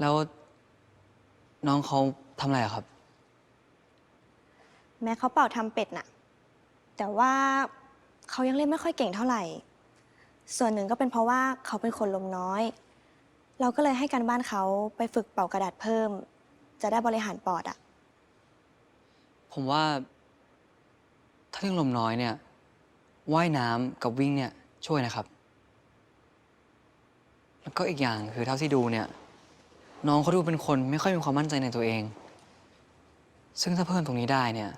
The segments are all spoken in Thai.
แล้วน้องเขาทำอะไรอะครับ แม้เขาเป่าทำเป็ดน่ะ แต่ว่าเขายังเล่นไม่ค่อยเก่งเท่าไหร่ ส่วนหนึ่งก็เป็นเพราะว่าเขาเป็นคนลมน้อย เราก็เลยให้การบ้านเขาไปฝึกเป่ากระดาษเพิ่ม จะได้บริหารปอดอะผมว่า ถ้าเรื่องลมน้อยเนี่ยว่ายน้ำกับวิ่งเนี่ยช่วยนะครับ แล้วก็อีกอย่างคือเท่าที่ดูเนี่ย น้องเขาดูเป็นคนไม่ค่อยมีความมั่นใจในตัวเอง ซึ่งถ้าเพิ่มตรงนี้ได้เนี่ย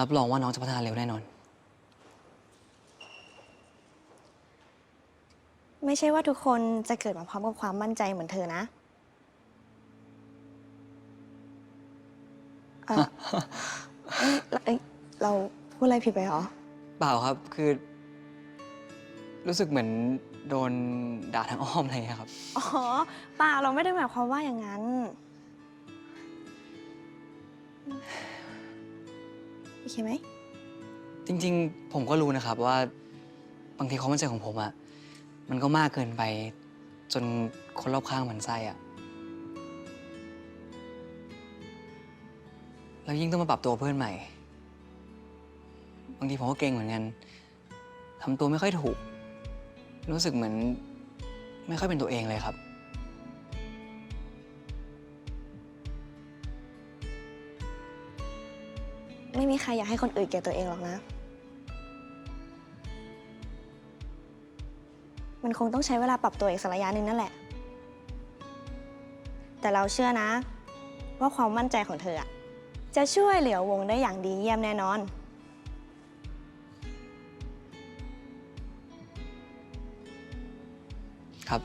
รับรองว่าน้องจะพัฒนาเร็วแน่นอน ไม่ใช่ว่าทุกคนจะเกิดมาพร้อมกับความมั่นใจเหมือนเธอนะเอ่อเอ้ยเอ้ยเราพูดอะไรผิดไปเหรอ เปล่าครับคือ รู้สึกเหมือนโดนด่าทางอ้อมอะไรอย่างเงี้ยครับ อ๋อเปล่าเราไม่ได้หมายความว่าอย่างนั้น โอเคไหม จริงๆ ผมก็รู้นะครับว่า บางทีความมั่นใจของผมอะมันก็มากเกินไป จนคนรอบข้างหมันไส้อะแล้วยิ่งต้องมาปรับตัวเพื่อนใหม่ บางทีผมก็เก่งเหมือนกันทำตัวไม่ค่อยถูก รู้สึกเหมือนไม่ค่อยเป็นตัวเองเลยครับ ไม่มีใครอยากให้คนอื่นเกลียดตัวเองหรอกนะ มันคงต้องใช้เวลาปรับตัวอีกสักระยะหนึ่งนั่นแหละ แต่เราเชื่อนะ ว่าความมั่นใจของเธออะจะช่วยเหลือวงได้อย่างดีเยี่ยมแน่นอน ครับ